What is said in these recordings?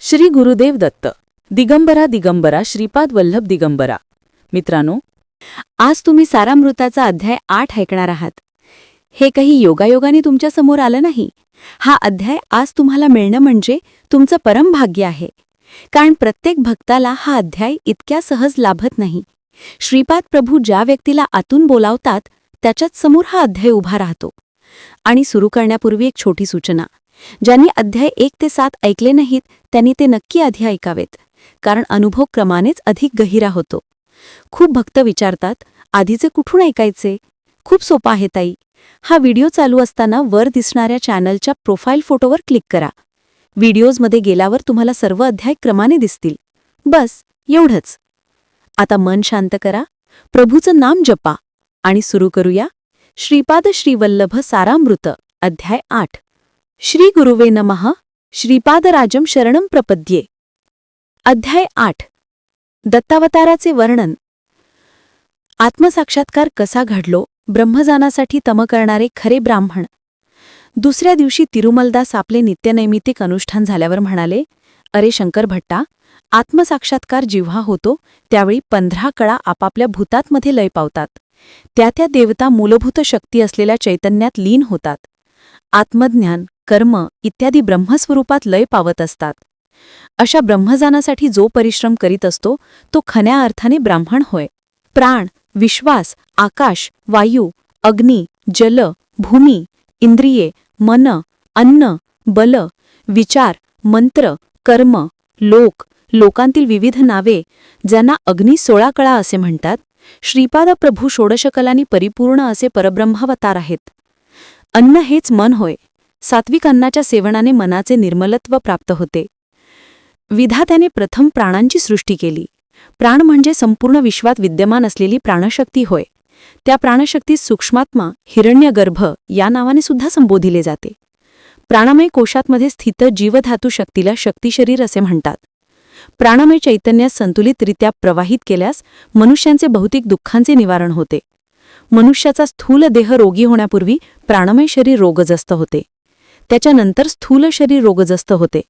श्री गुरुदेव दत्त. दिगंबरा दिगंबरा श्रीपाद वल्लभ दिगंबरा. मित्रांनो आज तुम्ही सारामृताचा अध्याय आठ ऐकणार आहात. हे काही योगायोगाने तुमच्यासमोर आलं नाही. हा अध्याय आज तुम्हाला मिळणं म्हणजे तुमचं परम भाग्य आहे. कारण प्रत्येक भक्ताला हा अध्याय इतक्या सहज लाभत नाही. श्रीपाद प्रभू ज्या व्यक्तीला आतून बोलावतात त्याच्याच समोर हा अध्याय उभा राहतो. आणि सुरू करण्यापूर्वी एक छोटी सूचना. ज्यांनी अध्याय एक ते सात ऐकले नाहीत त्यांनी ते नक्की आधी ऐकावेत. कारण अनुभव क्रमानेच अधिक गहिरा होतो. खूप भक्त विचारतात आधीचे कुठून ऐकायचे? खूप सोपा आहे ताई. हा व्हिडिओ चालू असताना वर दिसणाऱ्या चॅनलच्या प्रोफाईल फोटोवर क्लिक करा. व्हिडिओजमध्ये गेल्यावर तुम्हाला सर्व अध्याय क्रमाने दिसतील. बस एवढंच. आता मन शांत करा. प्रभूचं नाम जपा. आणि सुरू करूया. श्रीपाद श्रीवल्लभ सारामृत अध्याय आठ. श्री गुरुवे नमः. श्रीपादराजम शरणं प्रपद्ये. अध्याय आठ. दत्तावताराचे वर्णन. आत्मसाक्षात्कार कसा घडलो? ब्रह्मजानासाठी तम करणारे खरे ब्राह्मण. दुसऱ्या दिवशी तिरुमलदास आपले नित्यनैमितिक अनुष्ठान झाल्यावर म्हणाले अरे शंकर भट्टा आत्मसाक्षात्कार जिव्हा होतो त्यावेळी पंधरा कळा आपापल्या भूतातमध्ये लय पावतात. त्या त्या देवता मूलभूत शक्ती असलेल्या चैतन्यात लीन होतात. आत्मज्ञान कर्म इत्यादी ब्रह्मस्वरूपात लय पावत असतात. अशा ब्रह्मजानासाठी जो परिश्रम करीत असतो तो खन्या अर्थाने ब्राह्मण होय. प्राण विश्वास आकाश वायू अग्नी जल भूमी इंद्रिये मन अन्न बल विचार मंत्र कर्म लोक लोकांतील विविध नावे ज्यांना अग्नी सोळा कळा असे म्हणतात श्रीपाद प्रभू षोडशकलांनी परिपूर्ण असे परब्रह्मावतार आहेत. अन्न हेच मन होय. सात्विक अन्नाच्या सेवनाने मनाचे निर्मलत्व प्राप्त होते. विधात्याने प्रथम प्राणांची सृष्टी केली. प्राण म्हणजे संपूर्ण विश्वात विद्यमान असलेली प्राणशक्ती होय. त्या प्राणशक्तीस सूक्ष्मात्मा हिरण्यगर्भ या नावाने सुद्धा संबोधिले जाते. प्राणमय कोशातमध्ये स्थित जीवधातू शक्तीला शक्तिशरीर असे म्हणतात. प्राणमय चैतन्यास संतुलितरित्या प्रवाहित केल्यास मनुष्यांचे भौतिक दुःखांचे निवारण होते. मनुष्याचा स्थूल देह रोगी होण्यापूर्वी प्राणमय शरीर रोगजस्त होते. त्याच्यानंतर स्थूल शरीर रोगजस्त होते.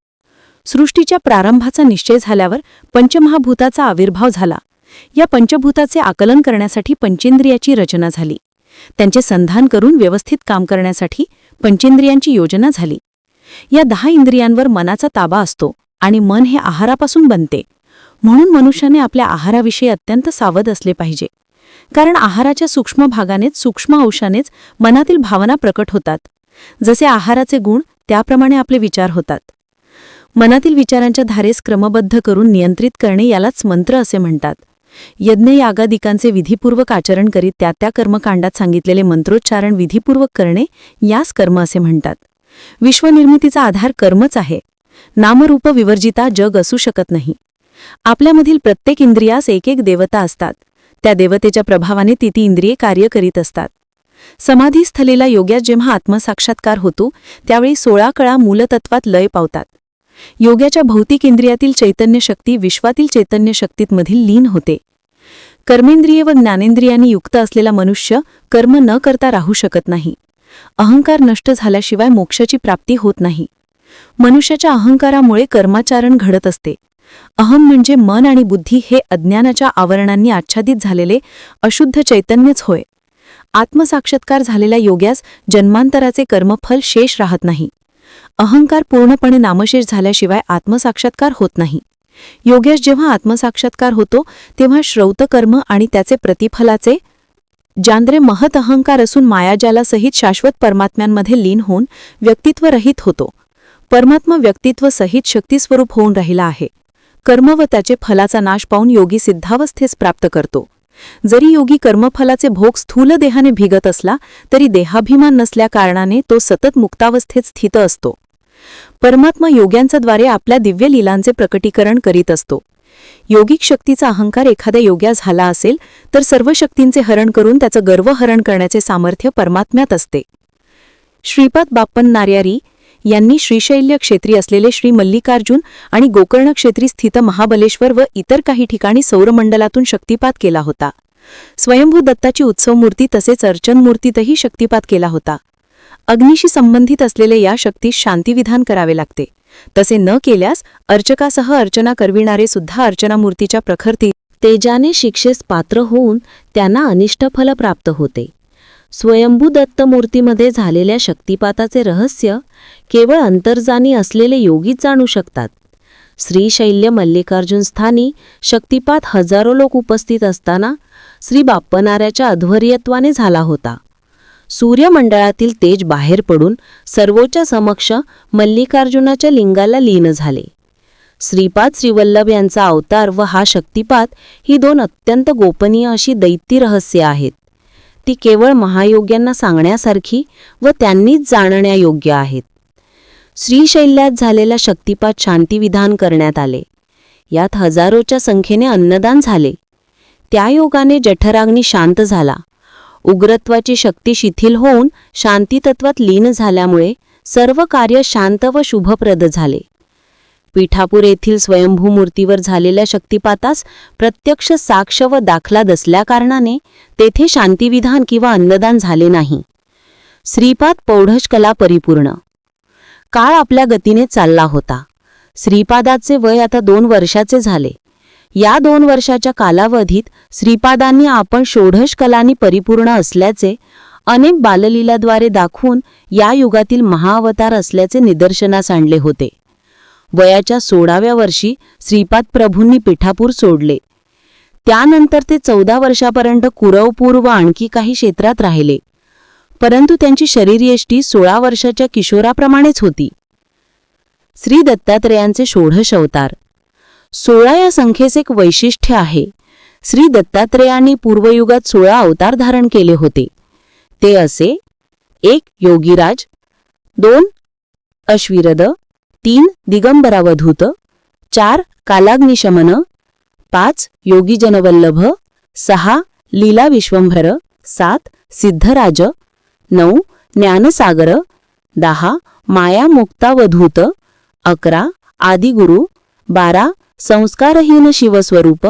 सृष्टीच्या प्रारंभाचा निश्चय झाल्यावर पंचमहाभूताचा आविर्भाव झाला. या पंचभूताचे आकलन करण्यासाठी पंचेंद्रियाची रचना झाली. त्यांचे संधान करून व्यवस्थित काम करण्यासाठी पंचेंद्रियांची योजना झाली. या दहा इंद्रियांवर मनाचा ताबा असतो आणि मन हे आहारापासून बनते. म्हणून मनुष्याने आपल्या आहाराविषयी अत्यंत सावध असले पाहिजे. कारण आहाराच्या सूक्ष्म भागानेच सूक्ष्म अंशानेच मनातील भावना प्रकट होतात. जसे आहाराचे गुण त्याप्रमाणे आपले विचार होतात. मनातील विचारांच्या धारेस क्रमबद्ध करून नियंत्रित करणे यालाच मंत्र असे म्हणतात. यज्ञ यागादिकांचे विधीपूर्वक आचरण करीत त्या त्या कर्मकांडात सांगितलेले मंत्रोच्चारण विधीपूर्वक करणे यास कर्म असे म्हणतात. विश्वनिर्मितीचा आधार कर्मच आहे. नामरूप विवर्जिता जग असू शकत नाही. आपल्यामधील प्रत्येक इंद्रियास एक एक देवता असतात. त्या देवतेच्या प्रभावाने ती ती इंद्रिये कार्य करीत असतात. समाधीस्थलेला योग्यात जेव्हा आत्मसाक्षात्कार होतो त्यावेळी सोळा कळा मूलतत्वात लय पावतात. योग्याच्या भौतिक इंद्रियातील चैतन्य शक्ती विश्वातील चैतन्य शक्तीतमधील लीन होते. कर्मेंद्रिय व ज्ञानेंद्रियांनी युक्त असलेला मनुष्य कर्म न करता राहू शकत नाही. अहंकार नष्ट झाल्याशिवाय मोक्षाची प्राप्ती होत नाही. मनुष्याच्या अहंकारामुळे कर्माचारण घडत असते. अहम म्हणजे मन आणि बुद्धी हे अज्ञानाच्या आवरणांनी आच्छादित झालेले अशुद्ध चैतन्यच होय. आत्मसाक्षात्कार झालेल्या योग्यास जन्मांतराचे कर्मफल शेष राहत नाही. अहंकार पूर्णपणे नामशेष झाल्याशिवाय आत्मसाक्षात्कार होत नाही. योगेश जेव्हा आत्मसाक्षात्कार होतो तेव्हा श्रौतकर्म आणि त्याचे प्रतिफलाचे जांद्रे महत अहंकार असून मायाजालासहित शाश्वत परमात्म्यांमध्ये लीन होऊन व्यक्तित्व रहित होतो. परमात्मा व्यक्तित्व सहित शक्तिस्वरूप होऊन राहिला आहे. कर्म व त्याचे फलाचा नाश पाहून योगी सिद्धावस्थेस प्राप्त करतो. जरी योगी कर्मफलाचे भोग स्थूल देहाने भिगत असला तरी देहाभिमान नसल्या कारणाने तो सतत मुक्तावस्थेत स्थित असतो. परमात्मा योग्यांच्याद्वारे आपल्या दिव्य लीलांचे प्रकटीकरण करीत असतो. योगिक शक्तीचा अहंकार एखाद्या योग्या झाला असेल तर सर्व शक्तींचे हरण करून त्याचं गर्व हरण करण्याचे सामर्थ्य परमात्म्यात असते. श्रीपाद बाप्पन नार्यारी यांनी श्रीशैल्य क्षेत्री असलेले श्री मल्लिकार्जुन आणि गोकर्ण क्षेत्री स्थित महाबलेश्वर व इतर काही ठिकाणी सौरमंडलातून शक्तिपात केला होता. स्वयंभू दत्ताची उत्सवमूर्ती तसेच अर्चनमूर्तीतही शक्तिपात केला होता. अग्निशी संबंधित असलेले या शक्तीस शांतीविधान करावे लागते. तसे न केल्यास अर्चकासह अर्चना करविणारे सुद्धा अर्चनामूर्तीच्या प्रखरती तेजाने शिक्षेस पात्र होऊन त्यांना अनिष्ट फल प्राप्त होते. स्वयंभू दत्त मूर्तीमध्ये झालेल्या शक्तिपाताचे रहस्य केवळ अंतर्जानी असलेले योगीच जाणू शकतात. श्रीशैल्य मल्लिकार्जुन स्थानी शक्तिपात हजारो लोक उपस्थित असताना श्री बाप्पनाऱ्याच्या अध्वर्यत्वाने झाला होता. सूर्यमंडळातील तेज बाहेर पडून सर्वोच्च समक्ष मल्लिकार्जुनाच्या लिंगाला लीन झाले. श्रीपाद श्रीवल्लभ यांचा अवतार व हा शक्तिपात ही दोन अत्यंत गोपनीय अशी दैत्य रहस्य आहेत. ती केवळ महायोग्यांना सांगण्यासारखी व त्यांनीच जाणण्यायोग्य आहेत. श्रीशैल्यात झालेला शक्तिपात शांतीविधान करण्यात आले. यात हजारोच्या संख्येने अन्नदान झाले. त्या योगाने जठराग्नी शांत झाला. उग्रत्वाची शक्ती शिथिल होऊन शांतितत्वात लीन झाल्यामुळे सर्व कार्य शांत व शुभप्रद झाले. पिठापूर येथील स्वयंभू मूर्तीवर झालेल्या शक्तिपातास प्रत्यक्ष साक्ष व दाखला दसल्याकारणाने तेथे शांतिविधान किंवा अन्नदान झाले नाही. श्रीपाद पौढशकला परिपूर्ण. काळ आपल्या गतीने चालला होता. श्रीपादाचे वय आता दोन वर्षाचे झाले. या दोन वर्षाच्या कालावधीत श्रीपादांनी आपण षोडश कलांनी परिपूर्ण असल्याचे अनेक बाललीलाद्वारे दाखवून या युगातील महाअवतार असल्याचे निदर्शनास आणले होते. वयाच्या सोळाव्या वर्षी श्रीपाद प्रभूंनी पिठापूर सोडले. त्यानंतर ते चौदा वर्षापर्यंत कुरवपूर व आणखी काही क्षेत्रात राहिले. परंतु त्यांची शरीरयष्टी सोळा वर्षाच्या किशोराप्रमाणेच होती. श्री दत्तात्रेयांचे षोडश अवतार. सोळा या संख्येस एक वैशिष्ट्य आहे. श्री दत्तात्रेयांनी पूर्वयुगात सोळा अवतार धारण केले होते. ते असे एक योगीराज दोन अश्विरद तीन दिगंबरावधूत चार कालाग्निशमन. पाच योगीजनवल्लभ. सहा लीला विश्वंभर सात सिद्धराज. नऊ ज्ञानसागर. दहा मायामुक्तावधूत अकरा आदिगुरु. बारा संस्कारहीन शिवस्वरूप.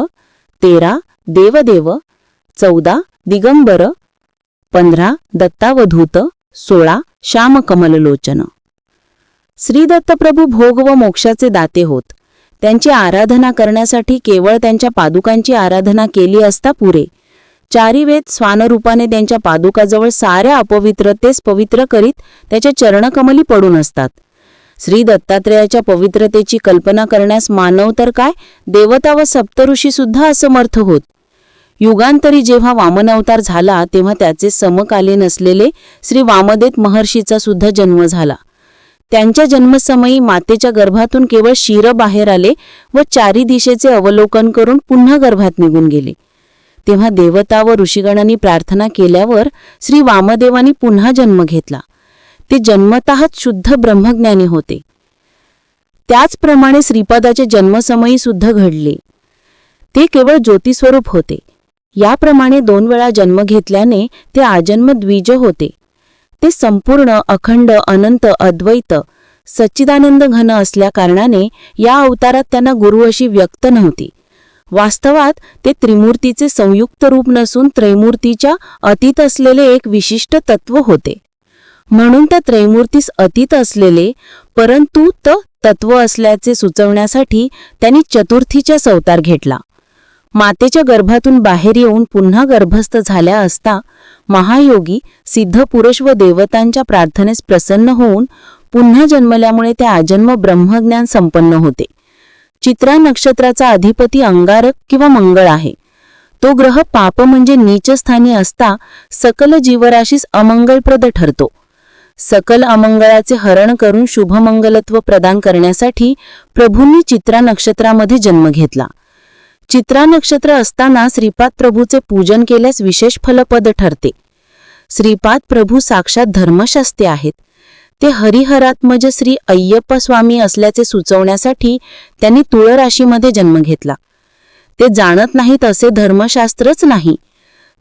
तेरा देवदेव. चौदा दिगंबर. पंधरा दत्तावधूत सोळा श्यामकमललोचन. श्री दत्तप्रभू भोग व मोक्षाचे दाते होत. त्यांची आराधना करण्यासाठी केवळ त्यांच्या पादुकांची आराधना केली असता पुरे. चारी वेद स्वानरूपाने त्यांच्या पादुकाजवळ साऱ्या अपवित्रतेस पवित्र करीत त्याच्या चरणकमली पडून असतात. श्री दत्तात्रेयाच्या पवित्रतेची कल्पना करण्यास मानव तर काय देवता व सप्तऋषी सुद्धा असमर्थ होत. युगांतरी जेव्हा वामनावतार झाला तेव्हा त्याचे समकालीन असलेले श्री वामदेत महर्षीचा सुद्धा जन्म झाला. त्यांच्या जन्मसमयी मातेच्या गर्भातून केवळ शिर बाहेर आले व चारी दिशेचे अवलोकन करून पुन्हा गर्भात निघून गेले. तेव्हा देवता व ऋषीगणांनी प्रार्थना केल्यावर श्री वामदेवानी पुन्हा जन्म घेतला. ते जन्मतःच शुद्ध ब्रह्मज्ञानी होते. त्याचप्रमाणे श्रीपादाचे जन्मसमयी सुद्धा घडले. ते केवळ ज्योतिस्वरूप होते. याप्रमाणे दोन वेळा जन्म घेतल्याने ते आजन्म द्विज होते. ते संपूर्ण अखंड अनंत अद्वैत सच्चिदानंद घन असल्याकारणाने या अवतारात त्यांना गुरु अशी व्यक्त नव्हती. वास्तवात ते त्रिमूर्तीचे संयुक्त रूप नसून त्रैमूर्तीच्या अतीत असलेले एक विशिष्ट तत्व होते. म्हणून त्या त्रैमूर्तीस अतीत असलेले परंतु त तत्व असल्याचे सुचवण्यासाठी त्यांनी चतुर्थीचा अवतार घेतला. मातेच्या गर्भातून बाहेर येऊन पुन्हा गर्भस्थ झाल्या असता महायोगी सिद्धपुरुष व देवतांच्या प्रार्थनेस प्रसन्न होऊन पुन्हा जन्मल्यामुळे ते आजन्म ब्रह्मज्ञान संपन्न होते. चित्रा नक्षत्राचा अधिपती अंगारक किंवा मंगळ आहे. तो ग्रह पाप म्हणजे नीचस्थानी असता सकल जीवराशीस अमंगलप्रद ठरतो. सकल अमंगळाचे हरण करून शुभमंगलत्व प्रदान करण्यासाठी प्रभूंनी चित्रा नक्षत्रामध्ये जन्म घेतला. चित्रा नक्षत्र असताना श्रीपाद प्रभूचे पूजन केल्यास विशेष फलपद ठरते. श्रीपाद प्रभू साक्षात धर्मशास्ते आहेत. ते हरिहरात्मज श्री अय्यप्पा स्वामी असल्याचे सुचवण्यासाठी त्यांनी तुळ राशीमध्ये जन्म घेतला. ते जाणत नाहीत असे धर्मशास्त्रच नाही.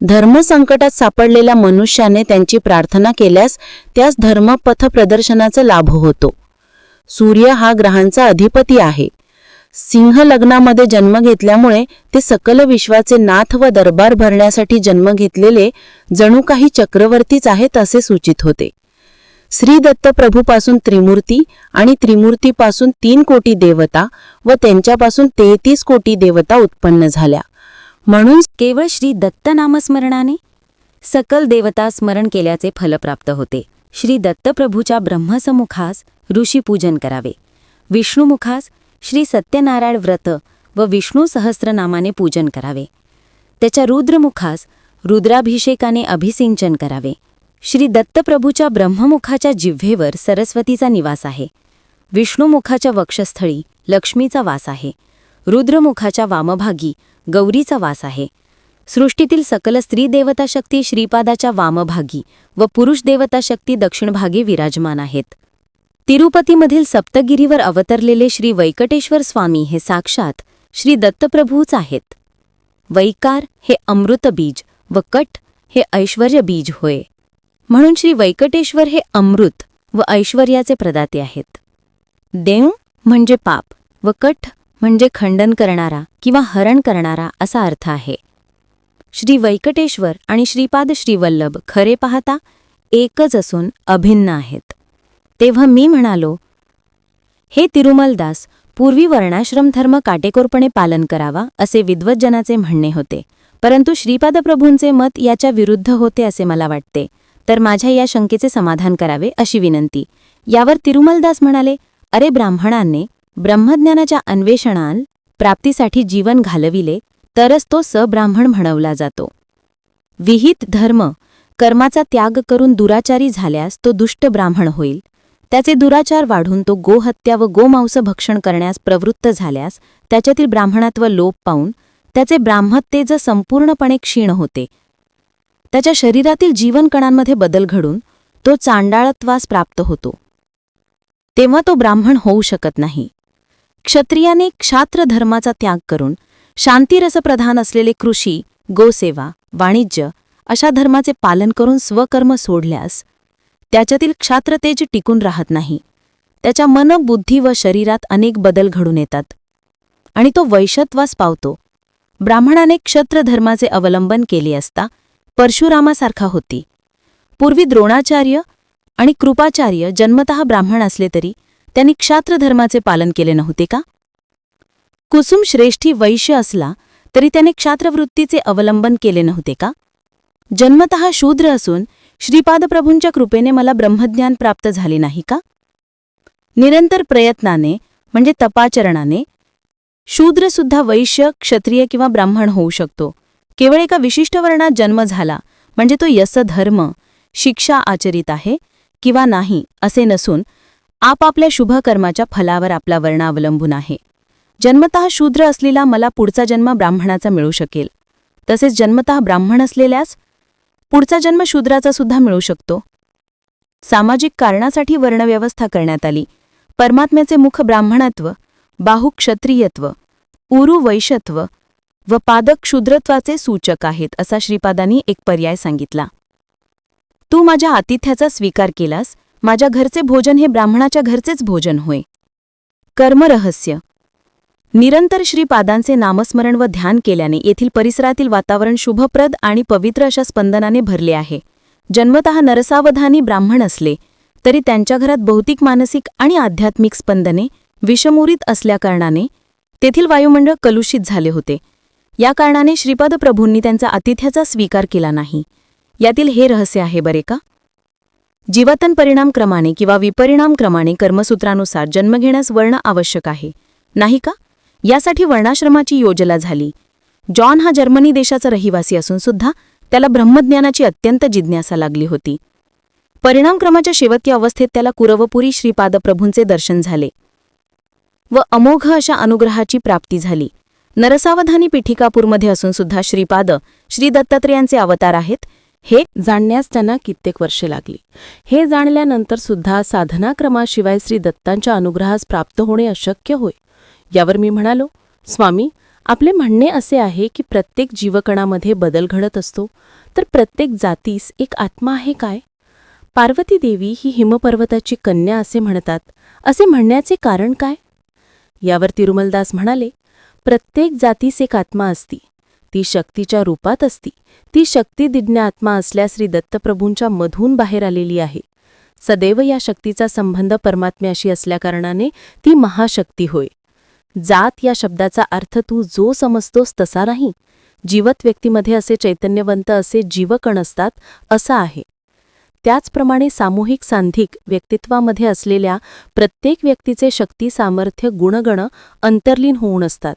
धर्मसंकटात सापडलेल्या मनुष्याने त्यांची प्रार्थना केल्यास त्यास धर्मपथ प्रदर्शनाचा लाभ होतो. सूर्य हा ग्रहांचा अधिपती आहे. सिंह लग्नामध्ये जन्म घेतल्यामुळे ते सकल विश्वाचे नाथ व दरबार भरण्यासाठी जन्म घेतलेले जणू काही चक्रवर्तीच आहेत असे सूचित होते. श्री दत्तप्रभूपासून त्रिमूर्ती आणि त्रिमूर्तीपासून तीन कोटी देवता व त्यांच्यापासून तेहतीस कोटी देवता उत्पन्न झाल्या. म्हणून केवळ श्री दत्त नामस्मरणाने सकल देवता स्मरण केल्याचे फल प्राप्त होते. श्री दत्तप्रभूच्या ब्रह्मसमुखास ऋषीपूजन करावे. विष्णुमुखास श्री सत्यनारायण व्रत व विष्णू सहस्रनामाने पूजन करावे. त्याच्या रुद्रमुखास रुद्राभिषेकाने अभिसिंचन करावे. श्री दत्तप्रभूच्या ब्रह्ममुखाच्या जिव्हेवर सरस्वतीचा निवास आहे. विष्णुमुखाच्या वक्षस्थळी लक्ष्मीचा वास आहे. रुद्रमुखाच्या वामभागी गौरीचा वास आहे. सृष्टीतील सकल स्त्री श्रीपादाच्या वामभागी व पुरुष देवताशक्ती दक्षिणभागी विराजमान आहेत. तिरुपतीमधील सप्तगिरीवर अवतरलेले श्री वैकटेश्वर स्वामी हे साक्षात श्री दत्तप्रभूच आहेत. वैकार हे अमृतबीज व कट हे ऐश्वर्य बीज होय. म्हणून श्री वैकटेश्वर हे अमृत व ऐश्वर्याचे प्रदाते आहेत. देव म्हणजे पाप व कठ म्हणजे खंडन करणारा किंवा हरण करणारा असा अर्थ आहे. श्री वैकटेश्वर आणि श्रीपाद श्रीवल्लभ खरे पाहता एकच असून अभिन्न आहेत. तेव्हा मी म्हणालो हे तिरुमलदास पूर्वी वर्णाश्रम धर्म काटेकोरपणे पालन करावा असे विद्वज्जनाचे म्हणणे होते. परंतु श्रीपादप्रभूंचे मत याच्या विरुद्ध होते असे मला वाटते. तर माझ्या या शंकेचे समाधान करावे अशी विनंती. यावर तिरुमलदास म्हणाले अरे ब्राह्मणांनी ब्रह्मज्ञानाच्या अन्वेषणाल प्राप्तीसाठी जीवन घालविले तरच तो सब्राह्मण म्हणवला जातो. विहित धर्म कर्माचा त्याग करून दुराचारी झाल्यास तो दुष्ट ब्राह्मण होईल. त्याचे दुराचार वाढून तो गोहत्या व गोमांस भक्षण करण्यास प्रवृत्त झाल्यास त्याच्यातील ब्राह्मणत्व लोप पावून त्याचे ब्राह्मत्तेज संपूर्णपणे क्षीण होते. त्याच्या शरीरातील जीवनकणांमध्ये बदल घडून तो चांडाळत्वास प्राप्त होतो. तेव्हा तो ब्राह्मण होऊ शकत नाही. क्षत्रियाने क्षात्र धर्माचा त्याग करून शांतिरसप्रधान असलेले कृषी गोसेवा वाणिज्य अशा धर्माचे पालन करून स्वकर्म सोडल्यास त्याच्यातील क्षात्रतेज टिकून राहत नाही. त्याच्या मन बुद्धी व शरीरात अनेक बदल घडून येतात. आणि तो वैशत्वास पावतो. ब्राह्मणाने क्षत्रधर्माचे अवलंबन केले असता परशुरामासारखा होती. पूर्वी द्रोणाचार्य आणि कृपाचार्य जन्मतः ब्राह्मण असले तरी त्यांनी क्षात्रधर्माचे पालन केले नव्हते का? कुसुम श्रेष्ठी वैश्य असला तरी त्याने क्षात्रवृत्तीचे अवलंबन केले नव्हते का? जन्मतः शूद्र असून श्रीपादप्रभूंच्या कृपेने मला ब्रह्मज्ञान प्राप्त झाले नाही का? निरंतर प्रयत्नाने म्हणजे तपाचरणाने शूद्रसुद्धा वैश्य क्षत्रिय किंवा ब्राह्मण होऊ शकतो. केवळ एका विशिष्ट वर्णात जन्म झाला म्हणजे तो यशधर्म शिक्षा आचरित आहे किंवा नाही असे नसून आपापल्या शुभकर्माच्या फलावर आपला वर्ण अवलंबून आहे. जन्मतः शूद्र असलेला मला पुढचा जन्म ब्राह्मणाचा मिळू शकेल. तसेच जन्मतः ब्राह्मण असलेल्यास पुढचा जन्म शूद्राचा सुद्धा मिळू शकतो. सामाजिक कारणासाठी वर्णव्यवस्था करण्यात आली. परमात्म्याचे मुख ब्राह्मणत्व बाहू क्षत्रियत्व उरु वैशत्व व पादक शूद्रत्वाचे सूचक आहेत असा श्रीपादांनी एक पर्याय सांगितला. तू माझ्या आतिथ्याचा स्वीकार केलास माझ्या घरचे भोजन हे ब्राह्मणाच्या घरचेच भोजन होय. कर्मरहस्य निरंतर श्रीपादांचे नामस्मरण व ध्यान केल्याने येथील परिसरातील वातावरण शुभप्रद आणि पवित्र अशा स्पंदनाने भरले आहे. जन्मतः नरसावधानी ब्राह्मण असले तरी त्यांच्या घरात भौतिक मानसिक आणि आध्यात्मिक स्पंदने विषमुरीत असल्याकारणाने तेथील वायुमंडळ कलुषित झाले होते. या कारणाने श्रीपाद प्रभूंनी त्यांचा आतिथ्याचा स्वीकार केला नाही. यातील हे रहस्य आहे बरे का? जीवातन परिणामक्रमाने किंवा विपरिणामक्रमाने कर्मसूत्रानुसार जन्म घेण्यास वर्ण आवश्यक आहे. नाही का? यासाठी वर्णाश्रमाची योजना झाली. जॉन हा जर्मनी देशाचा रहिवासी असून सुद्धा त्याला ब्रह्मज्ञानाची अत्यंत जिज्ञासा लागली होती. परिणामक्रमाच्या शेवटी अवस्थेत त्याला कुरवपुरी श्रीपादप्रभूंचे दर्शन झाले. व अमोघ अशा अनुग्रहाची प्राप्ती झाली. नरसावधानी पीठिकापूरमध्ये असून सुद्धा श्रीपाद श्री दत्तात्रेयांचे अवतार आहेत हे जाणण्यास त्यांना कित्येक वर्षे लागली. हे जाणल्यानंतर सुद्धा साधनाक्रमाशिवाय श्री दत्तांच्या अनुग्रहास प्राप्त होणे अशक्य होय. यावर मी म्हणालो स्वामी आपले म्हणणे असे आहे की प्रत्येक जीवकणामध्ये बदल घडत असतो तर प्रत्येक जातीस एक आत्मा आहे काय? पार्वती देवी ही हिमपर्वताची कन्या असे म्हणतात असे म्हणण्याचे कारण काय? यावर तिरुमलदास म्हणाले प्रत्येक जातीस एक आत्मा असती ती शक्तीच्या रूपात असती ती शक्तिदिज्ञ आत्मा असल्या श्री दत्तप्रभूंच्या मधून बाहेर आलेली आहे. सदैव या शक्तीचा संबंध परमात्म्याशी असल्याकारणाने ती महाशक्ती होय. जात या शब्दाचा अर्थ तू जो समजतोस तसा नाही. जीवत व्यक्तीमध्ये असे चैतन्यवंत असे जीवकण असतात असा आहे. त्याचप्रमाणे सामूहिक सांधिक व्यक्तित्वामध्ये असलेल्या प्रत्येक व्यक्तीचे शक्ती सामर्थ्य गुणगण अंतर्लीन होऊन असतात.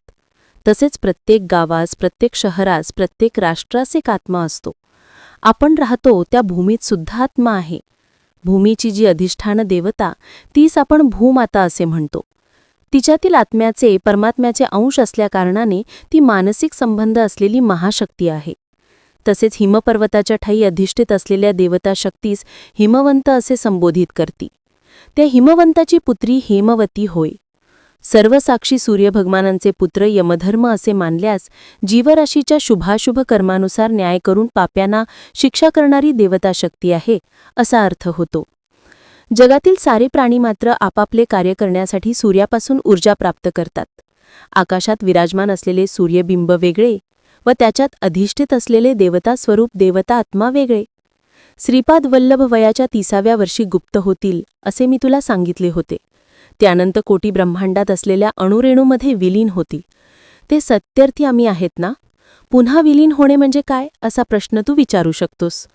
तसेच प्रत्येक गावास प्रत्येक शहरास प्रत्येक राष्ट्रास एक आत्मा असतो. आपण राहतो त्या भूमीत सुद्धा आत्मा आहे. भूमीची जी अधिष्ठान देवता तीच आपण भूमाता असे म्हणतो. तिच्यातील आत्म्याचे परमात्म्याचे अंश असल्याकारणाने ती मानसिक संबंध असलेली महाशक्ती आहे. तसेच हिमपर्वताच्या ठाई अधिष्ठित असलेल्या देवता शक्तीस हिमवंत असे संबोधित करती. त्या हिमवंताची पुत्री हेमवती होय. सर्वसाक्षी सूर्यभगवानांचे पुत्र यमधर्म असे मानल्यास जीवराशीच्या शुभाशुभ कर्मानुसार न्याय करून पाप्यांना शिक्षा करणारी देवता शक्ती आहे असा अर्थ होतो. जगातील सारे प्राणी मात्र आपापले कार्य करण्यासाठी सूर्यापासून ऊर्जा प्राप्त करतात. आकाशात विराजमान असलेले सूर्यबिंब वेगळे व त्याच्यात अधिष्ठित असलेले देवता स्वरूप देवता आत्मा वेगळे. श्रीपाद वल्लभ वयाच्या तिसाव्या वर्षी गुप्त होतील असे मी तुला सांगितले होते. त्यानंतर कोटी ब्रह्मांडात असलेल्या अणुरेणूमध्ये विलीन होतील ते सत्यर्थी आम्ही आहेत ना? पुन्हा विलीन होणे म्हणजे काय? असा प्रश्न तू विचारू शकतोस.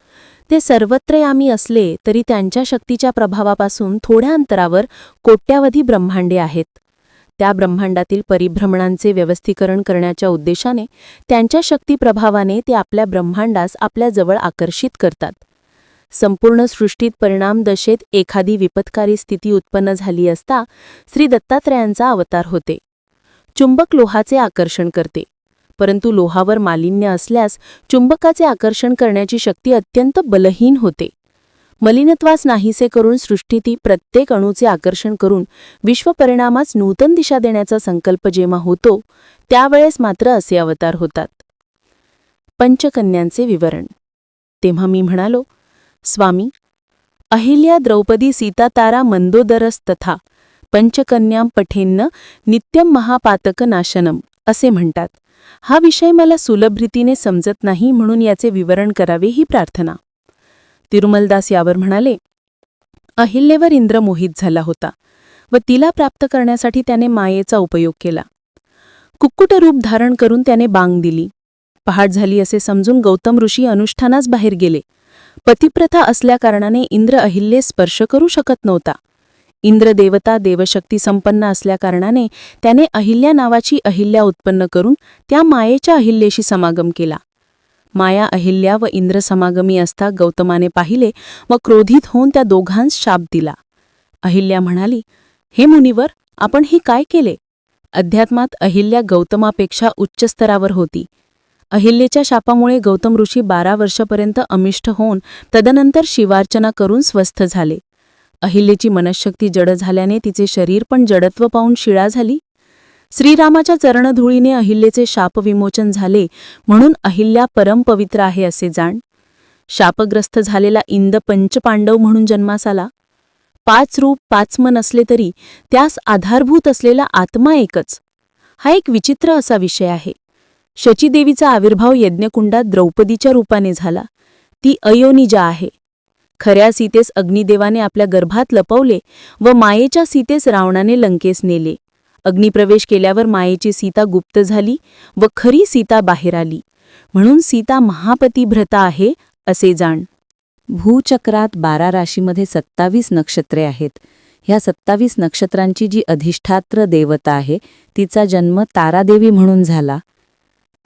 ते सर्वत्र आम्ही असले तरी त्यांच्या शक्तीच्या प्रभावापासून थोड्या अंतरावर कोट्यावधी ब्रह्मांडे आहेत. त्या ब्रह्मांडातील परिभ्रमणांचे व्यवस्थीकरण करण्याच्या उद्देशाने त्यांच्या शक्तीप्रभावाने ते आपल्या ब्रह्मांडास आपल्याजवळ आकर्षित करतात. संपूर्ण सृष्टीत परिणाम दशेत एखादी विपत्कारी स्थिती उत्पन्न झाली असता श्री दत्तात्रयांचा अवतार होते. चुंबक लोहाचे आकर्षण करते. परंतु लोहावर मालिन्य असल्यास चुंबकाचे आकर्षण करण्याची शक्ती अत्यंत बलहीन होते. मलिनत्वास नाहीसे करून सृष्टीती प्रत्येक अणूचे आकर्षण करून विश्वपरिणामास नूतन दिशा देण्याचा संकल्प जेव्हा होतो त्यावेळेस मात्र असे अवतार होतात. पंचकन्यांचे विवरण. तेव्हा मी म्हणालो स्वामी अहिल्या द्रौपदी सीतातारा मंदोदरस तथा पंचकन्यां पठेन्न नित्यम महापातक नाशनम असे म्हणतात. हा विषय मला सुलभ रीतीने समजत नाही म्हणून याचे विवरण करावे ही प्रार्थना. तिरुमलदास यावर म्हणाले अहिल्येवर इंद्र मोहित झाला होता व तिला प्राप्त करण्यासाठी त्याने मायेचा उपयोग केला. कुक्कुट रूप धारण करून त्याने बांग दिली. पहाट झाली असे समजून गौतम ऋषी अनुष्ठानास बाहेर गेले. पतिप्रथा असल्याकारणाने इंद्र अहिल्ये स्पर्श करू शकत नव्हता. इंद्रदेवता देवशक्ती संपन्न असल्याकारणाने त्याने अहिल्या नावाची अहिल्या उत्पन्न करून त्या मायेच्या अहिल्येशी समागम केला. माया अहिल्या व इंद्र समागमी असता गौतमाने पाहिले व क्रोधित होऊन त्या दोघांस शाप दिला. अहिल्या म्हणाली हे मुनिवर आपण हे काय केले? अध्यात्मात अहिल्या गौतमापेक्षा उच्च स्तरावर होती. अहिल्येच्या शापामुळे गौतम ऋषी बारा वर्षापर्यंत अमिष्ट होऊन तदनंतर शिवार्चना करून स्वस्थ झाले. अहिल्येची मनशक्ती जड झाल्याने तिचे शरीर पण जडत्व पाहून शिळा झाली. श्रीरामाच्या चरणधुळीने अहिल्येचे शापविमोचन झाले म्हणून अहिल्या परमपवित्र आहे असे जाण. शापग्रस्त झालेला इंद पंचपांडव म्हणून जन्मास आला. पाच रूप पाच मन असले तरी त्यास आधारभूत असलेला आत्मा एकच. हा एक विचित्र असा विषय आहे. शचीदेवीचा आविर्भाव यज्ञकुंडात द्रौपदीच्या रूपाने झाला. ती अयोनिजा आहे. खऱ्या सीतेस अग्निदेवाने आपल्या गर्भात लपवले व मायेच्या सीतेस रावणाने लंकेस नेले. अग्निप्रवेश केल्यावर मायेची सीता गुप्त झाली व खरी सीता बाहेर आली. म्हणून सीता महापतिभ्रता आहे असे जाण. भूचक्रात बारा राशीमध्ये सत्तावीस नक्षत्रे आहेत. ह्या सत्तावीस नक्षत्रांची जी अधिष्ठात्र देवता आहे तिचा जन्म तारादेवी म्हणून झाला.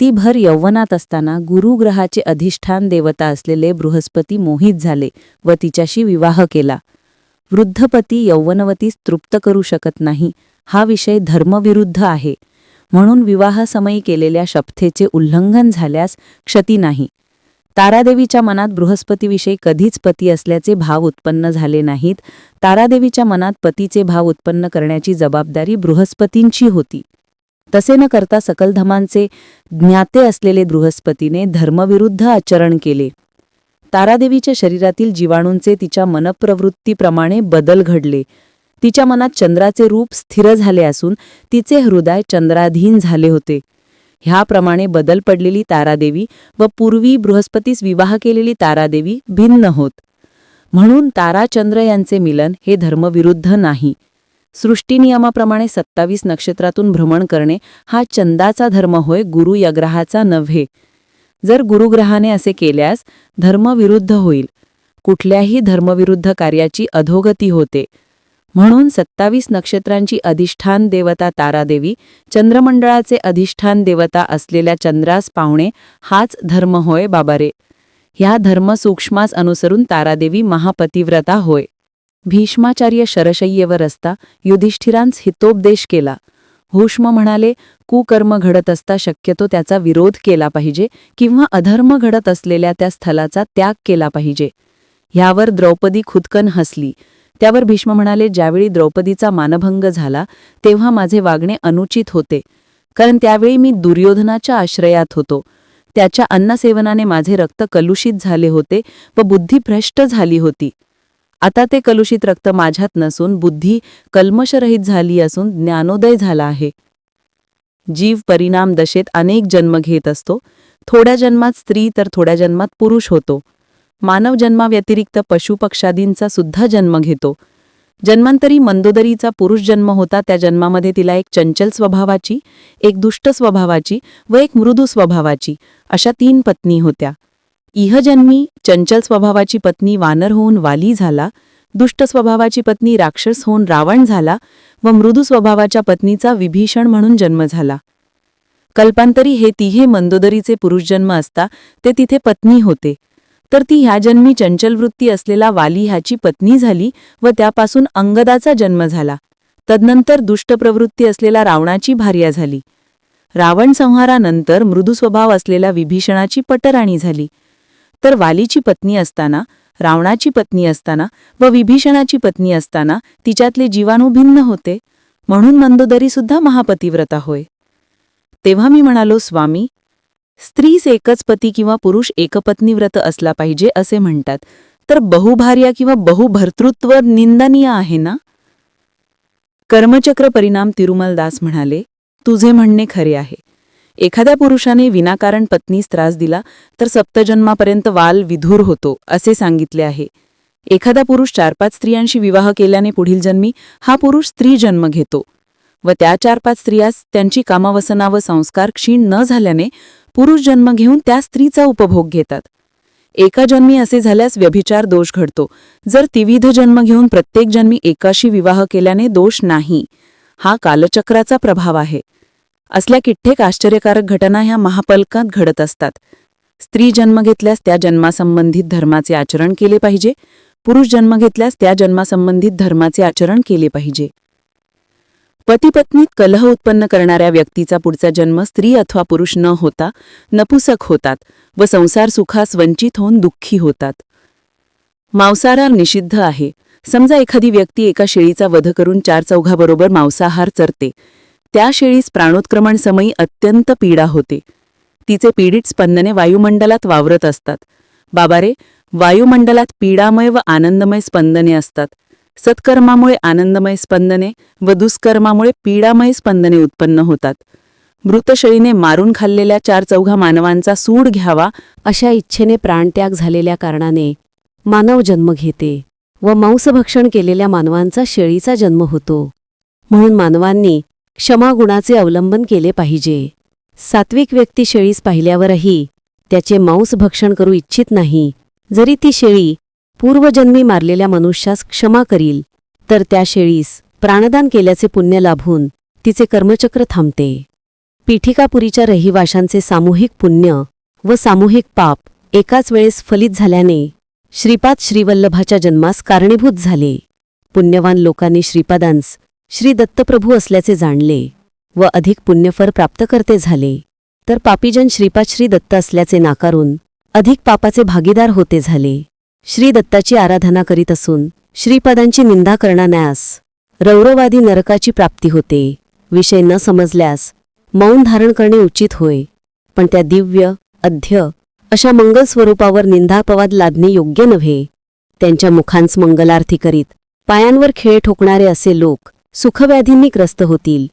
ती भर यौवनात असताना गुरुग्रहाचे अधिष्ठान देवता असलेले बृहस्पती मोहित झाले व तिच्याशी विवाह केला. वृद्धपती यौवनवतीस तृप्त करू शकत नाही हा विषय धर्मविरुद्ध आहे. म्हणून विवाहसमयी केलेल्या शपथेचे उल्लंघन झाल्यास क्षती नाही. तारादेवीच्या मनात बृहस्पतीविषयी कधीच पती असल्याचे भाव उत्पन्न झाले नाहीत. तारादेवीच्या मनात पतीचे भाव उत्पन्न करण्याची जबाबदारी बृहस्पतींची होती. तसे न करता सकलधमांचे ज्ञाते असलेले बृहस्पतीने धर्मविरुद्ध आचरण केले. तारादेवीच्या शरीरातील जीवाणूंचे तिच्या मनप्रवृत्तीप्रमाणे बदल घडले. तिच्या मनात चंद्राचे रूप स्थिर झाले असून तिचे हृदय चंद्राधीन झाले होते. ह्याप्रमाणे बदल पडलेली तारादेवी व पूर्वी बृहस्पतीस विवाह केलेली तारादेवी भिन्न होत. म्हणून ताराचंद्र यांचे मिलन हे धर्मविरुद्ध नाही. सृष्टीनियमाप्रमाणे सत्तावीस नक्षत्रातून भ्रमण करणे हा चंदाचा धर्म होय गुरु या ग्रहाचा नव्हे. जर गुरुग्रहाने असे केल्यास धर्मविरुद्ध होईल. कुठल्याही धर्मविरुद्ध कार्याची अधोगती होते. म्हणून सत्तावीस नक्षत्रांची अधिष्ठान देवता तारादेवी चंद्रमंडळाचे अधिष्ठान देवता असलेल्या चंद्रास पावणे हाच धर्म होय बाबारे. ह्या धर्म सूक्ष्मास अनुसरून तारादेवी महापतिव्रता होय. भीष्माचार्य शरशय्येवर असता युधिष्ठिरांस हितोपदेश केला. भूष्म म्हणाले कुकर्म घडत असता शक्यतो त्याचा विरोध केला पाहिजे किंवा अधर्म घडत असलेल्या त्या स्थलाचा त्याग केला पाहिजे. ह्यावर द्रौपदी खुदकन हसली. त्यावर भीष्म म्हणाले ज्यावेळी द्रौपदीचा मानभंग झाला तेव्हा माझे वागणे अनुचित होते. कारण त्यावेळी मी दुर्योधनाच्या आश्रयात होतो. त्याच्या अन्नसेवनाने माझे रक्त कलुषित झाले होते व बुद्धी भ्रष्ट झाली होती. आता ते कलुषित रक्त माझ्यात नसून बुद्धी कल्मशरहित झाली असून ज्ञानोदय झाला आहे. जीव परिणाम दशेत अनेक जन्म घेत असतो. थोड्या जन्मात स्त्री तर थोड्या जन्मात पुरुष होतो. मानव जन्माव्यतिरिक्त पशुपक्षादींचा सुद्धा जन्म घेतो. जन्मांतरी मंदोदरीचा पुरुष जन्म होता त्या जन्मामध्ये तिला एक चंचल स्वभावाची एक दुष्ट स्वभावाची व एक मृदू स्वभावाची अशा तीन पत्नी होत्या. इहजन्मी चंचल स्वभावाची पत्नी वानर होऊन वाली झाला दुष्ट स्वभावाची पत्नी राक्षस होऊन रावण झाला व मृदू स्वभावाच्या पत्नीचा विभीषण म्हणून जन्म झाला. कल्पांतरी हे तिहे मंदोदरीचे पुरुषजन्म असता ते तिथे पत्नी होते. तर ती ह्या जन्मी चंचल वृत्ती असलेला वाली ह्याची पत्नी झाली व त्यापासून अंगदाचा जन्म झाला. तदनंतर दुष्ट प्रवृत्ती असलेला रावणाची भार्या झाली. रावण संहारानंतर मृदू स्वभाव असलेल्या विभीषणाची पटराणी झाली. तर वालीची पत्नी असताना रावणाची पत्नी असताना व विभीषणाची पत्नी असताना तिच्यातले जीवाणू भिन्न होते म्हणून मंदोदरी सुद्धा महापतिव्रता होय. तेव्हा मी म्हणालो स्वामी स्त्रीस एकच पती किंवा पुरुष एकपत्नीव्रत असला पाहिजे असे म्हणतात तर बहुभार्या किंवा बहुभर्तृत्व निंदनीय आहे ना? कर्मचक्र परिणाम तिरुमलदास म्हणाले तुझे म्हणणे खरे आहे. एखाद्या पुरुषाने विनाकारण पत्नीस त्रास दिला तर सप्तजन्मापर्यंत वाल विधूर होतो असे सांगितले आहे. एखादा पुरुष चार पाच स्त्रियांशी विवाह केल्याने पुढील जन्मी हा पुरुष स्त्री जन्म घेतो. व त्या चार पाच स्त्रियास त्यांची कामावसना व संस्कार क्षीण न झाल्याने पुरुष जन्म घेऊन त्या स्त्रीचा उपभोग घेतात. एका जन्मी असे झाल्यास व्यभिचार दोष घडतो. जर तिविध जन्म घेऊन प्रत्येक जन्मी एकाशी विवाह केल्याने दोष नाही. हा कालचक्राचा प्रभाव आहे. असल्या कित्येक आश्चर्यकारक घटना ह्या महापलकात घडत असतात. स्त्री जन्म घेतल्यास त्या जन्मासंबंधित धर्माचे आचरण केले पाहिजे. पुरुष जन्म घेतल्यास त्या जन्मासंबंधित धर्माचे आचरण केले पाहिजे. पतीपत्नीत कलह उत्पन्न करणाऱ्या व्यक्तीचा पुढचा जन्म स्त्री अथवा पुरुष न होता नपुसक होतात व संसार सुखास वंचित होऊन दुःखी होतात. मांसाहार निषिद्ध आहे. समजा एखादी व्यक्ती एका शेळीचा वध करून चार चौघाबरोबर मांसाहार चरते. त्या शेळीस प्राणोत्क्रमण समयी अत्यंत पीडा होते. तिचे पीडित स्पंदने वायुमंडलात वावरत असतात. बाबारे वायुमंडलात पीडामय व आनंदमय स्पंदने असतात. सत्कर्मामुळे आनंदमय स्पंदने व दुष्कर्मामुळे पीडामय स्पंदने उत्पन्न होतात. मृतशळीने मारून खाल्लेल्या चार चौघा मानवांचा सूड घ्यावा अशा इच्छेने प्राणत्याग झालेल्या कारणाने मानव जन्म घेते व मांसभक्षण केलेल्या मानवांचा शेळीचा जन्म होतो. म्हणून मानवांनी क्षमागुणाचे अवलंबन केले पाहिजे. सात्विक व्यक्ती शेळीस पाहिल्यावरही त्याचे मांस भक्षण करू इच्छित नाही. जरी ती शेळी पूर्वजन्मी मारलेल्या मनुष्यास क्षमा करील तर त्या शेळीस प्राणदान केल्याचे पुण्य लाभून तिचे कर्मचक्र थांबते. पीठिकापुरीच्या रहिवाशांचे सामूहिक पुण्य व सामूहिक पाप एकाच वेळेस फलित झाल्याने श्रीपाद श्रीवल्लभाच्या जन्मास कारणीभूत झाले. पुण्यवान लोकांनी श्रीपादांस श्री दत्तप्रभू असल्याचे जाणले व अधिक पुण्यफर प्राप्तकर्ते झाले. तर पापीजन श्रीपाद श्री दत्त असल्याचे नाकारून अधिक पापाचे भागीदार होते झाले. श्री दत्ताची आराधना करीत असून श्रीपदांची निंदा करणाऱ्यास रौरवादी नरकाची प्राप्ती होते. विषय न समजल्यास मौन धारण करणे उचित होय. पण त्या दिव्य अध्य अशा मंगल स्वरूपावर निंदापवाद लादणे योग्य नव्हे. त्यांच्या मुखांस मंगलार्थी करीत पायांवर खेळ ठोकणारे असे लोक सुखव्याधींनी ग्रस्त होतील.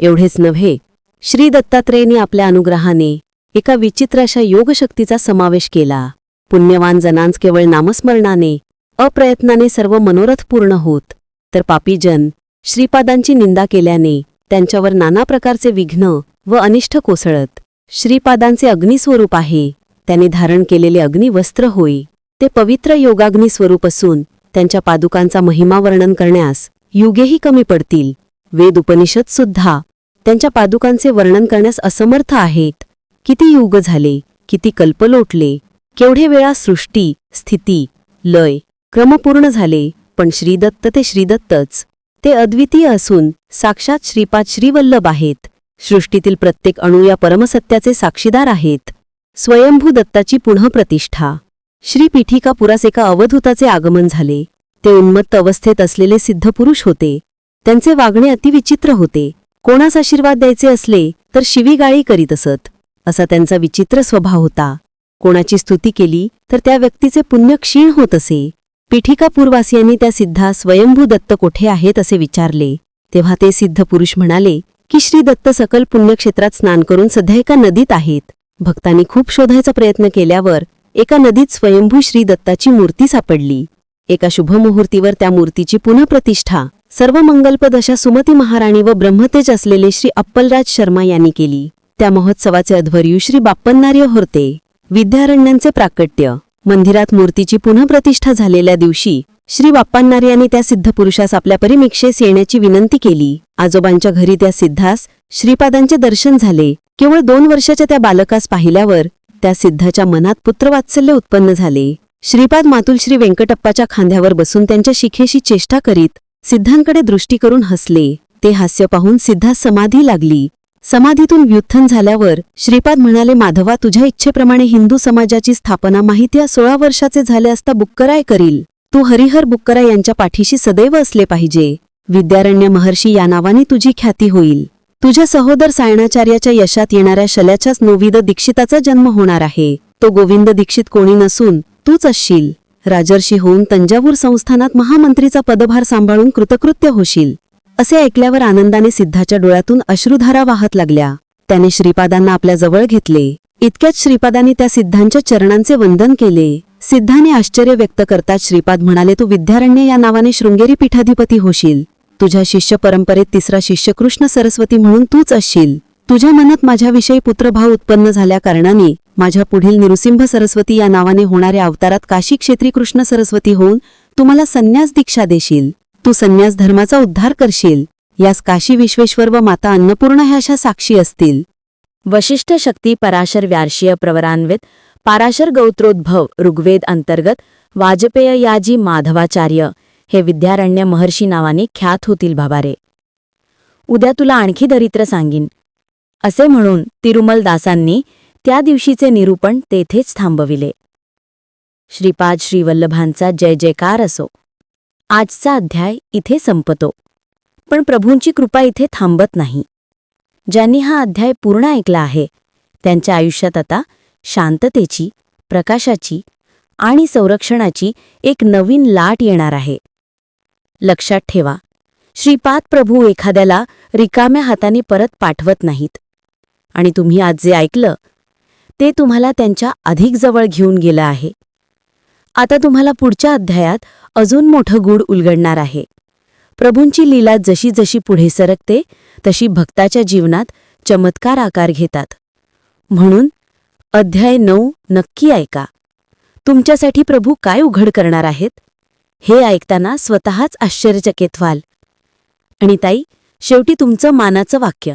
एवढेच नव्हे श्री दत्तात्रेयने आपल्या अनुग्रहाने एका विचित्र अशा योगशक्तीचा समावेश केला. पुण्यवान जनांस केवळ नामस्मरणाने अप्रयत्नाने सर्व मनोरथ पूर्ण होत तर पापीजन श्रीपादांची निंदा केल्याने त्यांच्यावर नाना प्रकारचे विघ्न व अनिष्ट कोसळत. श्रीपादांचे अग्निस्वरूप आहे त्याने धारण केलेले अग्निवस्त्र होय ते पवित्र योगाग्नी स्वरूप असून त्यांच्या पादुकांचा महिमा वर्णन करण्यास युगेही कमी पडतील. वेद उपनिषद सुद्धा. त्यांच्या पादुकांचे वर्णन करण्यास असमर्थ आहेत. किती युग झाले किती कल्प लोटले केवढे वेळा सृष्टी स्थिती लय क्रमपूर्ण झाले पण श्रीदत्त ते श्रीदत्तच. ते अद्वितीय असून साक्षात श्रीपाद श्रीवल्लभ आहेत. सृष्टीतील प्रत्येक अणू या परमसत्याचे साक्षीदार आहेत. स्वयंभू दत्ताची पुनः प्रतिष्ठा श्रीपीठिकापुरास एका अवधूताचे आगमन झाले. ते उन्मत्त अवस्थेत असलेले सिद्धपुरुष होते. त्यांचे वागणे अतिविचित्र होते. कोणास आशीर्वाद द्यायचे असले तर शिवीगाळी करीत असत. असा त्यांचा विचित्र स्वभाव होता. कोणाची स्तुती केली तर त्या व्यक्तीचे पुण्य क्षीण होत असे. पीठिका पूर्वासियांनी त्या सिद्धा स्वयंभू दत्त कोठे आहेत असे विचारले. तेव्हा ते सिद्ध पुरुष म्हणाले की श्री दत्त सकल पुण्यक्षेत्रात स्नान करून सध्या एका नदीत आहेत. भक्तांनी खूप शोधायचा प्रयत्न केल्यावर एका नदीत स्वयंभू श्री दत्ताची मूर्ती सापडली. एका शुभमुहूर्तीवर त्या मूर्तीची पुनःप्रतिष्ठा सर्व मंगलपद अशा सुमती महाराणी व ब्रह्मतेज असलेले श्री अप्पलराज शर्मा यांनी केली. त्या महोत्सवाचे अध्वर्यू श्री बाप्पन्नार्य होते विद्यारण्यांचे प्राकट्य. मंदिरात मूर्तीची पुनःप्रतिष्ठा झालेल्या दिवशी श्री बाप्पांनार्याने त्या सिद्धपुरुषास आपल्या परिमिक्षेस येण्याची विनंती केली. आजोबांच्या घरी त्या सिद्धास श्रीपादांचे दर्शन झाले. केवळ दोन वर्षाच्या त्या बालकास पाहिल्यावर त्या सिद्धाच्या मनात पुत्रवात्सल्य उत्पन्न झाले. श्रीपाद मातुल श्री व्यंकटप्पाच्या खांद्यावर बसून त्यांच्या शिखेशी चेष्टा करीत सिद्धांकडे दृष्टी करून हसले. ते हास्य पाहून सिद्धा समाधी लागली. समाधीतून व्युत्थन झाल्यावर श्रीपाद म्हणाले माधवा तुझ्या इच्छेप्रमाणे हिंदू समाजाची स्थापना माहिती या सोळा वर्षाचे झाले असता बुक्कराय करील. तू हरिहर बुक्करा यांच्या पाठीशी सदैव असले पाहिजे. विद्यारण्य महर्षी या नावाने तुझी ख्याती होईल. तुझ्या सहोदर सायणाचार्याच्या यशात येणाऱ्या शल्याच्याच नोविद दीक्षिताचा जन्म होणार आहे. तो गोविंद दीक्षित कोणी नसून तूच असशील. राजर्षी होऊन तंजावूर संस्थानात महामंत्रीचा पदभार सांभाळून कृतकृत्य होशील. असे ऐकल्यावर आनंदाने सिद्धाच्या डोळ्यातून अश्रुधारा वाहत लागल्या. त्याने श्रीपादांना आपल्या जवळ घेतले. इतक्याच श्रीपादांनी त्या सिद्धांच्या चरणांचे वंदन केले. सिद्धाने आश्चर्य व्यक्त करताच श्रीपाद म्हणाले तू विद्यारण्य या नावाने शृंगेरी पीठाधिपती होशील. तुझ्या शिष्य परंपरेत तिसरा शिष्य कृष्ण सरस्वती म्हणून तूच असशील. तुझ्या मनात माझ्याविषयी पुत्रभाव उत्पन्न झाल्या कारणाने माझ्या पुढील नृसिंह सरस्वती या नावाने होणाऱ्या अवतारात काशी क्षेत्री कृष्ण सरस्वती होऊन तुम्हाला संन्यास दीक्षा देशील. तू संन्यास धर्माचा उद्धार करशील. यास काशी विश्वेश्वर व माता अन्नपूर्ण ह्या अशा साक्षी असतील. वशिष्ठ शक्ती पराशर व्यार्षीय प्रवरान्वित पाराशर गौत्रोद्भव ऋग्वेद अंतर्गत वाजपेय याजी माधवाचार्य हे विद्यारण्य महर्षी नावाने ख्यात होतील बाबारे. उद्या तुला आणखी दरित्र सांगीन. असे म्हणून तिरुमलदासांनी त्या दिवशीचे निरूपण तेथेच थांबविले. श्रीपाद श्रीवल्लभांचा जय जयकार असो. आजचा अध्याय इथे संपतो. पण प्रभूंची कृपा इथे थांबत नाही. ज्यांनी हा अध्याय पूर्ण ऐकला आहे त्यांच्या आयुष्यात आता शांततेची प्रकाशाची आणि संरक्षणाची एक नवीन लाट येणार आहे. लक्षात ठेवा श्रीपाद प्रभू एखाद्याला रिकाम्या हाताने परत पाठवत नाहीत. आणि तुम्ही आज जे ऐकलं ते तुम्हाला त्यांच्या अधिक जवळ घेऊन गेलं आहे. आता तुम्हाला पुढच्या अध्यायात अजून मोठं गूढ उलगडणार आहे. प्रभूंची लीला जशी जशी पुढे सरकते तशी भक्ताच्या जीवनात चमत्कार आकार घेतात. म्हणून अध्याय नऊ नक्की ऐका. तुमच्यासाठी प्रभू काय उघड करणार आहेत? हे ऐकताना स्वतःच आश्चर्यचकित व्हाल. आणि ताई शेवटी तुमचं मानाचं वाक्य.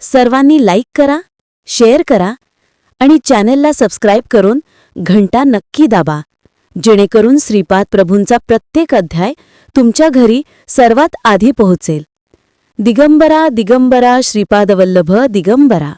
सर्वांनी लाईक करा शेअर करा आणि चॅनलला सबस्क्राईब करून घंटा नक्की दाबा. जेणेकरून श्रीपाद प्रभूंचा प्रत्येक अध्याय तुमच्या घरी सर्वात आधी पोहोचेल. दिगंबरा दिगंबरा श्रीपादवल्लभ दिगंबरा.